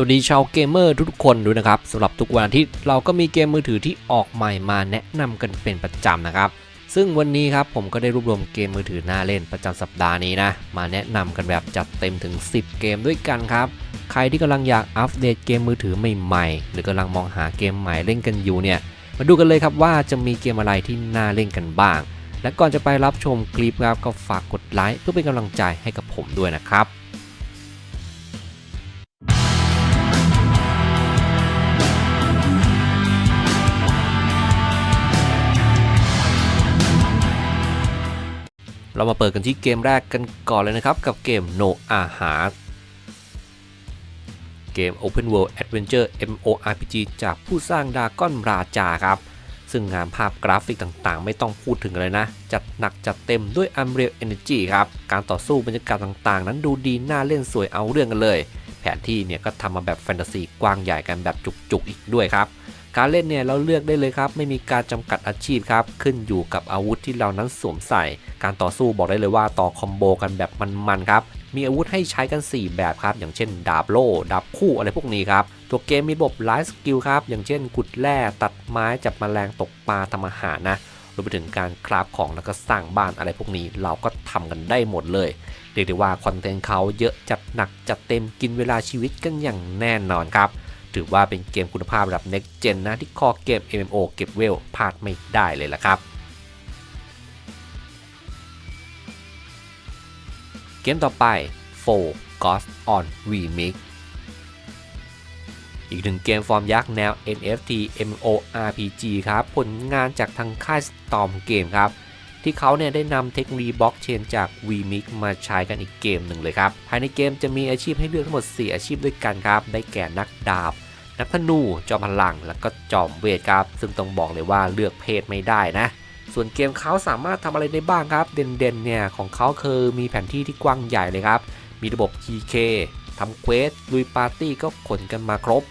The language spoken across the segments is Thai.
สวัสดีชาวเกมเมอร์ทุกๆคนด้วยนะครับสำหรับทุกวันอาทิตย์เราก็มีเกมมือถือที่ออกใหม่มาแนะนำกันเป็นประจำนะครับ ซึ่งวันนี้ครับผมก็ได้รวบรวมเกมมือถือน่าเล่นประจำสัปดาห์นี้นะ มาแนะนำกันแบบจัดเต็มถึง 10 เกมด้วยกันครับ ใครที่กำลังอยากอัปเดตเกมมือถือใหม่ๆ หรือกำลังมองหาเกมใหม่เล่นกันอยู่เนี่ย มาดูกันเลยครับว่าจะมีเกมอะไรที่น่าเล่นกันบ้าง และก่อนจะไปรับชมคลิปครับก็ฝากกดไลค์เพื่อเป็นกำลังใจให้กับผมด้วยนะครับ เรามาเปิดกันที่เกมแรกกันก่อนเลยนะครับ กับเกม No a h a r เกม Open World Adventure MMORPG จากผู้สร้างดากอนราจาครับ ซึ่งงานภาพกราฟิกต่างๆ ไม่ต้องพูดถึงเลยนะ จัดหนักจัดเต็มด้วย Unreal Energy ครับ การต่อสู้บรรยากาศต่างๆ นั้นดูดีน่าเล่นสวยเอาเรื่องกันเลย แผนที่เนี่ยก็ทำมาแบบแฟนตาซีกว้างใหญ่กันแบบจุกๆอีกด้วยครับ การเล่นเนี่ยเราเลือกได้เลยครับ ไม่มีการจำกัดอาชีพครับ ขึ้นอยู่กับอาวุธที่เรานั้นสวมใส่ การต่อสู้บอกได้เลยว่าต่อคอมโบกันแบบมันๆครับมีอาวุธให้ใช้กัน 4 แบบครับ อย่างเช่น ดาบโล่ดาบคู่อะไรพวกนี้ครับ ตัวเกมมีระบบไลฟ์สกิลครับ อย่างเช่นขุดแร่ตัดไม้จับแมลงตกปลาทำอาหารนะรวมไปถึงการคราฟของแล้วก็สร้างบ้านอะไรพวกนี้เราก็ทำกันได้หมดเลย เรียกได้ว่าคอนเทนต์เขาเยอะจัดหนักจัดเต็มกินเวลาชีวิตกันอย่างแน่นอนครับ ถือว่าเป็นเกมคุณภาพระดับ next gen นะที่คอเกม MMO เก็บเวลพลาดไม่ได้เลยละครับเกมต่อไป4 Ghost on Remix อีกหนึ่งเกมฟอร์มยักษ์แนว NFT MMORPG ครับ ผลงานจากทางค่าย Storm Game ครับ ที่เขาเนี่ยได้นำเทคโนโลยีบล็อกเชนจาก VMix มาใช้กันอีกเกมหนึ่งเลยครับ ภายในเกมจะมีอาชีพให้เลือกทั้งหมด 4 อาชีพด้วยกันครับ ได้แก่นักดาบ นักธนู จอมพลัง แล้วก็จอมเวทครับ ซึ่งต้องบอกเลยว่าเลือกเพศไม่ได้นะ ส่วนเกมเขาสามารถทำอะไรได้บ้างครับ เด่นๆเนี่ยของเขาคือมีแผนที่ที่กว้างใหญ่เลยครับ มีระบบ TK ทำเควสลุยปาร์ตี้ก็ขนกันมาครบ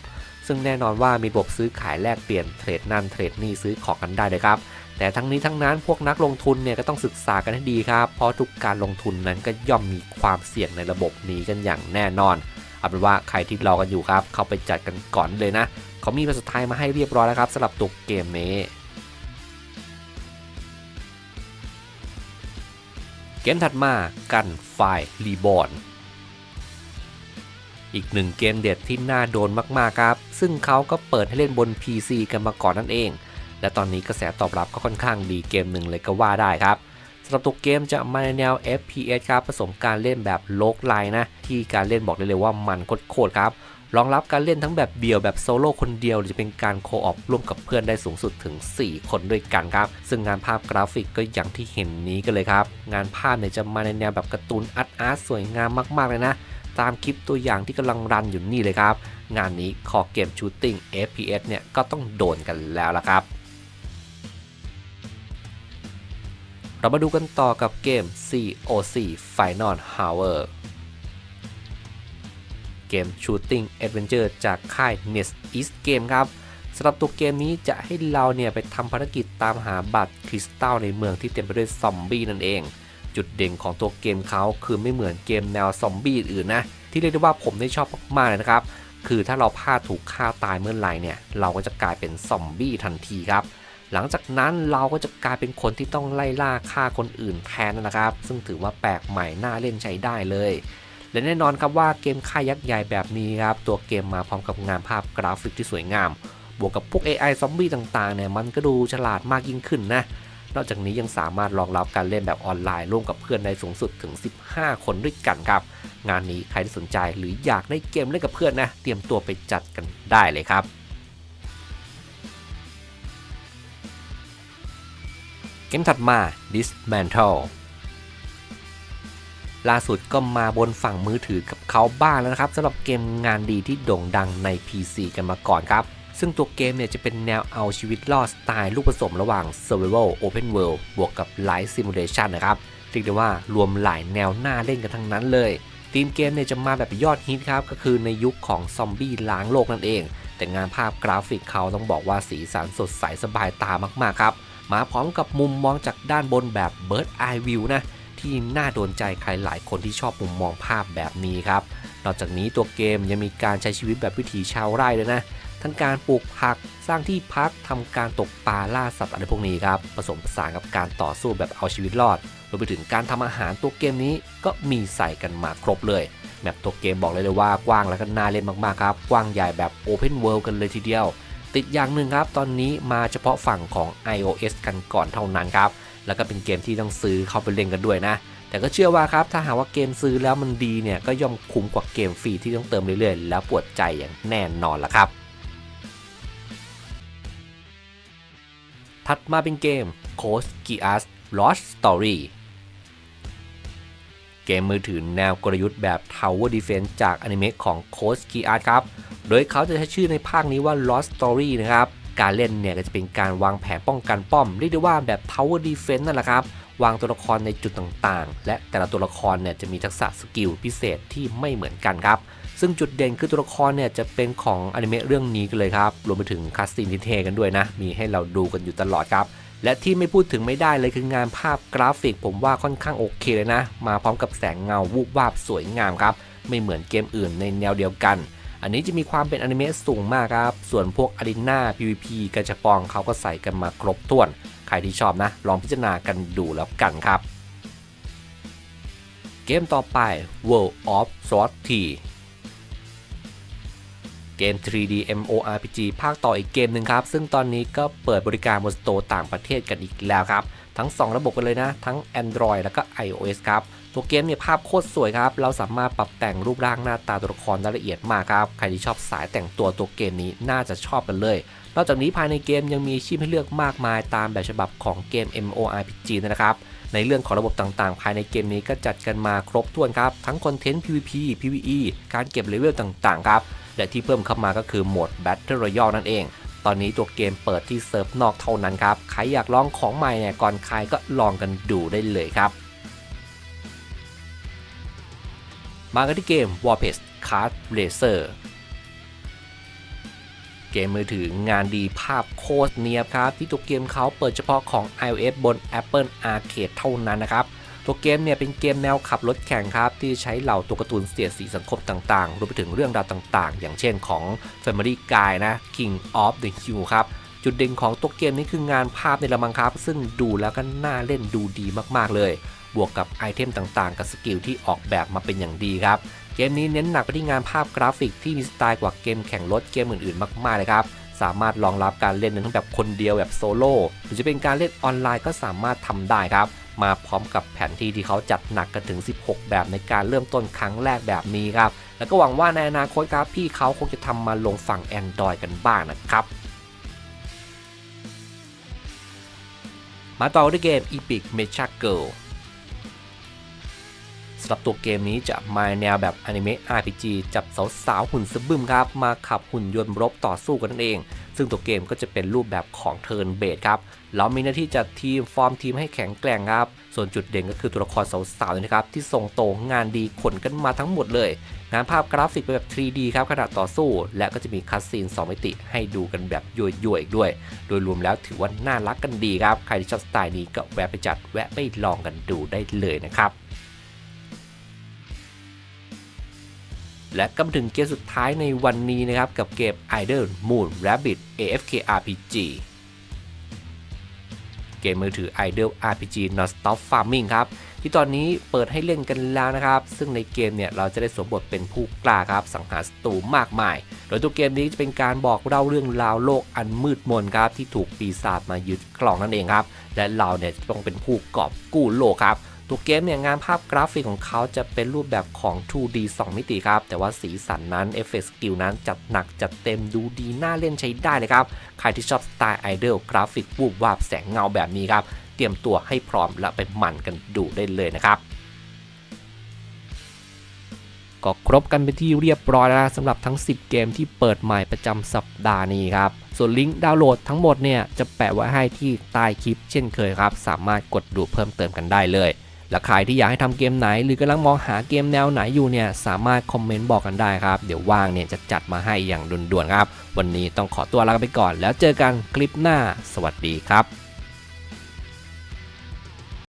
ซึ่งแน่นอนว่ามีระบบซื้อขายแลกเปลี่ยนเทรดนั่นเทรดนี่ซื้อของกันได้เลยครับ แต่ทั้งนี้ทั้งนั้นพวกนักลงทุนเนี่ยก็ต้องศึกษากันให้ดีครับ เพราะทุกการลงทุนนั้นก็ย่อมมีความเสี่ยงในระบบนี้กันอย่างแน่นอน เอาเป็นว่าใครที่รอกันอยู่ครับ เข้าไปจัดกันก่อนเลยนะ เขามีภาษาไทยมาให้เรียบร้อยแล้วครับสำหรับตัวเกมนี้เกมถัดมากันไฟรีบอ n อีกหนึ่งเกมเด็ดที่น่าโดนมากๆครับ ซึ่งเขาก็เปิดให้เล่นบน PC กันมาก่อนนั่นเอง และตอนนี้กระแสตอบรับก็ค่อนข้างดีเกมหนึ่งเลยก็ว่าได้ครับสำหรับตัวเกมจะมาในแนว FPS ครับผสมการเล่นแบบโลกไลน์นะ ที่การเล่นบอกได้เลยว่ามันโคตรครับรองรับการเล่นทั้งแบบเดี่ยวแบบโซโล่คนเดียว หรือจะเป็นการโคออปร่วมกับเพื่อนได้สูงสุดถึง 4 คนด้วยกันครับ ซึ่งงานภาพกราฟิกก็อย่างที่เห็นนี้กันเลยครับ งานภาพเนี่ยจะมาในแนวแบบการ์ตูนอาร์ตอาร์ตสวยงามมากๆเลยนะ ตามคลิปตัวอย่างที่กำลังรันอยู่นี่เลยครับ งานนี้คอเกมชูตติ้ง FPS เนี่ยก็ต้องโดนกันแล้วละครับ เรามาดูกันต่อกับเกม COC Final Hour เกม Shooting Adventure จากค่าย Nest East Game ครับสำหรับตัวเกมนี้จะให้เราเนี่ยไปทำภารกิจตามหาบัตรคริสตัลในเมืองที่เต็มไปด้วยซอมบี้นั่นเอง จุดเด่นของตัวเกมเขาคือไม่เหมือนเกมแนวซอมบี้อื่นนะ ที่เรียกได้ว่าผมได้ชอบมากๆเลยนะครับ คือถ้าเราพลาดถูกฆ่าตายเมื่อไหร่เนี่ย เราก็จะกลายเป็นซอมบี้ทันทีครับ หลังจากนั้นเราก็จะกลายเป็นคนที่ต้องไล่ล่าฆ่าคนอื่นแทนนะครับ ซึ่งถือว่าแปลกใหม่น่าเล่นใช้ได้เลย และแน่นอนครับว่าเกมค่ายักษ์ใหญ่แบบนี้ครับตัวเกมมาพร้อมกับงานภาพกราฟิกที่สวยงาม บวกกับพวก AI ซอมบี้ต่างๆเนี่ยมันก็ดูฉลาดมากยิ่งขึ้นนะนอกจากนี้ยังสามารถรองรับการเล่นแบบออนไลน์ร่วมกับเพื่อนได้สูงสุดถึง 15 คนด้วยกันครับ งานนี้ใครที่สนใจหรืออยากได้เกมเล่นกับเพื่อนนะ เตรียมตัวไปจัดกันได้เลยครับ เกมถัดมา Dismantle ล่าสุดก็มาบนฝั่งมือถือกับเขาบ้างแล้วนะครับสำหรับเกมงานดีที่โด่งดังใน PC กันมาก่อนครับ ซึ่งตัวเกมเนี่ยจะเป็นแนวเอาชีวิตรอดสไตล์ลูกผสมระหว่าง Survival Open World บวกกับ Life Simulation นะครับเรียกได้ว่ารวมหลายแนวหน้าเล่นกันทั้งนั้นเลยทีมเกมเนี่ยจะมาแบบยอดฮิตครับ ก็คือในยุคของซอมบี้ล้างโลกนั่นเอง แต่งานภาพกราฟิกเขาต้องบอกว่าสีสันสดใสสบายตามากๆครับ มาพร้อมกับมุมมองจากด้านบนแบบ Bird Eye View นะที่น่าโดนใจใครหลายคนที่ชอบมุมมองภาพแบบนี้ครับ นอกจากนี้ตัวเกมยังมีการใช้ชีวิตแบบวิถีชาวไร่เลยนะ ทั้งการปลูกผัก สร้างที่พักทำการตกปลาล่าสัตว์อะไรพวกนี้ครับ ผสมผสานกับการต่อสู้แบบเอาชีวิตรอด รวมไปถึงการทำอาหารตัวเกมนี้ก็มีใส่กันมาครบเลย แมปตัวเกมบอกเลยเลยว่ากว้างและก็น่าเล่นมากๆครับ กว้างใหญ่แบบ Open World กันเลยทีเดียว ติดอย่างหนึ่งครับ ตอนนี้มาเฉพาะฝั่งของ iOS กันก่อนเท่านั้นครับ แล้วก็เป็นเกมที่ต้องซื้อเข้าไปเล่นกันด้วยนะ แต่ก็เชื่อว่าครับ ถ้าหากว่าเกมซื้อแล้วมันดีเนี่ย ก็ย่อมคุ้มกว่าเกมฟรีที่ต้องเติมเรื่อยๆ แล้วปวดใจอย่างแน่นอนละครับ ถัดมาเป็นเกม Code Geass Lost Story เกมมือถือแนวกลยุทธ์แบบ Tower Defense จากอนิเมะของ Code Geass ครับ โดยเขาจะใช้ชื่อในภาคนี้ว่า Lost Story นะครับ การเล่นเนี่ยก็จะเป็นการวางแผนป้องกันป้อม เรียกได้ว่าแบบ Tower Defense นั่นแหละครับ วางตัวละครในจุดต่างๆ และแต่ละตัวละครเนี่ยจะมีทักษะสกิลพิเศษที่ไม่เหมือนกันครับซึ่งจุดเด่นคือตัวละครเนี่ยจะเป็นของอนิเมะเรื่องนี้กันเลยครับ รวมไปถึงคัสซีนที่เทกันด้วยนะ มีให้เราดูกันอยู่ตลอดครับ และที่ไม่พูดถึงไม่ได้เลยคืองานภาพกราฟิก ผมว่าค่อนข้างโอเคเลยนะ มาพร้อมกับแสงเงาวูบวาบสวยงามครับ ไม่เหมือนเกมอื่นในแนวเดียวกัน อันนี้จะมีความเป็นอนิเมะสูงมากครับ ส่วนพวกอารีนา PVP กระจปองเขาก็ใส่กันมาครบถ้วน ใครที่ชอบนะ ลองพิจารณากันดูแล้วกันครับ เกมต่อไป World of Sword T เกม 3D mo r p g ภาคต่ออีกเกมหนึ่งครับ ซึ่งตอนนี้ก็เปิดบริการบนสโตร์ต่างประเทศกันอีกแล้วครับ ทั้ง 2 ระบบกันเลยนะ ทั้ง Android แล้วก็ iOS ครับ ตัวเกมเนี่ยภาพโคตรสวยครับ เราสามารถปรับแต่งรูปร่างหน้าตาตัวละครได้ละเอียดมากครับ ใครที่ชอบสายแต่งตัวตัวเกมนี้น่าจะชอบกันเลย นอกจากนี้ภายในเกมยังมีชีพให้เลือกมากมายตามแบบฉบับของเกม mo r p g นะครับในเรื่องของระบบต่างๆ ภายในเกมนี้ก็จัดกันมาครบถ้วนครับ ทั้งคอนเทนต์ PVP PVE การเก็บเลเวลต่างๆ ครับ และที่เพิ่มเข้ามาก็คือโหมด Battle Royale นั่นเอง ตอนนี้ตัวเกมเปิดที่เซิร์ฟนอกเท่านั้นครับ ใครอยากลองของใหม่เนี่ยก่อนใครก็ลองกันดูได้เลยครับ มากันที่เกม Warped Card Racer เกมมือถืองานดีภาพโคตรเนียบครับ ที่ตัวเกมเขาเปิดเฉพาะของ iOS บน Apple Arcade เท่านั้นนะครับ ตัวเกมเนี่ยเป็นเกมแนวขับรถแข่งครับ ที่ใช้เหล่าตัวการ์ตูนเสียดสีสังคมต่างๆ รวมไปถึงเรื่องราวต่างๆ อย่างเช่นของ Family Guy นะ King of the Hill ครับจุดเด่นของตัวเกมนี้คืองานภาพในละมังครับ ซึ่งดูแล้วก็น่าเล่นดูดีมากๆเลย บวกกับไอเทมต่างๆ กับสกิลที่ออกแบบมาเป็นอย่างดีครับ เกมนี้เน้นหนักไปที่งานภาพกราฟิกที่มีสไตล์กว่าเกมแข่งรถเกมอื่นๆ มากๆเลยครับ สามารถรองรับการเล่นทั้งแบบคนเดียวแบบโซโล่หรือจะเป็นการเล่นออนไลน์ก็สามารถทำได้ครับ มาพร้อมกับแผนที่ที่เขาจัดหนักกันถึง 16 แบบในการเริ่มต้นครั้งแรกแบบนี้ครับ แล้วก็หวังว่าในอนาคตครับพี่เขาคงจะทำมาลงฝั่ง Android กันบ้างนะครับมาต่อด้วยเกม Epic Mecha Girl สำหรับตัวเกมนี้จะมาแนวแบบอนิเมะ RPG จับสาวๆหุ่นสะบึมครับ มาขับหุ่นยนต์รบต่อสู้กันนั่นเอง ซึ่งตัวเกมก็จะเป็นรูปแบบของเทิร์นเบสครับเรามีหน้าที่จัดทีมฟอร์มทีมให้แข็งแกร่งครับ ส่วนจุดเด่นก็คือตัวละครสาวๆนะครับ ที่ทรงโตงงานดีขนกันมาทั้งหมดเลย งานภาพกราฟิกเป็นแบบ 3D ครับขณะต่อสู้ และก็จะมีคัสซีน2มิติให้ดูกันแบบยั่วๆอีกด้วย โดยรวมแล้วถือว่าน่ารักกันดีครับ ใครที่ชอบสไตล์นี้ก็แวะไปจัดแวะไปลองกันดูได้เลยนะครับ และก็มาถึงเกมสุดท้ายในวันนี้นะครับ กับเกม Idle Moon Rabbit AFK RPG เกมมือถือ Idle RPG Non-Stop Farming ครับ ที่ตอนนี้เปิดให้เล่นกันแล้วนะครับ ซึ่งในเกมเนี่ยเราจะได้สวมบทเป็นผู้กล้าครับ สังหารศัตรูมากมาย โดยตัวเกมนี้จะเป็นการบอกเล่าเรื่องราวโลกอันมืดมนครับ ที่ถูกปีศาจมายึดครองนั่นเองครับ และเราเนี่ยจะต้องเป็นผู้กอบกู้โลกครับ ตัวเกมเนี่ยงานภาพกราฟิกของเขาจะเป็นรูปแบบของ 2D 2 มิติครับ แต่ว่าสีสันนั้นเอฟเฟกต์สกิลนั้นจัดหนักจัดเต็มดูดีน่าเล่นใช้ได้เลยครับ ใครที่ชอบสไตล์ไอดอลกราฟิกวูบวาบแสงเงาแบบนี้ครับ เตรียมตัวให้พร้อมและไปหมั่นกันดูได้เลยนะครับก็ครบกันไปนที่เรียบร้อยแล้วสำหรับทั้ง 10 เกมที่เปิดใหม่ประจำสัปดาห์นี้ครับ ส่วนลิงก์ดาวน์โหลดทั้งหมดเนี่ยจะแปะไว้ให้ที่ใต้คลิปเช่นเคยครับ สามารถกดดูเพิ่มเติมกันได้เลย และใครที่อยากให้ทำเกมไหน หรือกำลังมองหาเกมแนวไหนอยู่เนี่ยสามารถคอมเมนต์บอกกันได้ครับ เดี๋ยวว่างเนี่ยจะจัดมาให้อย่างด่วนๆครับ วันนี้ต้องขอตัวลาไปก่อน แล้วเจอกันคลิปหน้า สวัสดีครับ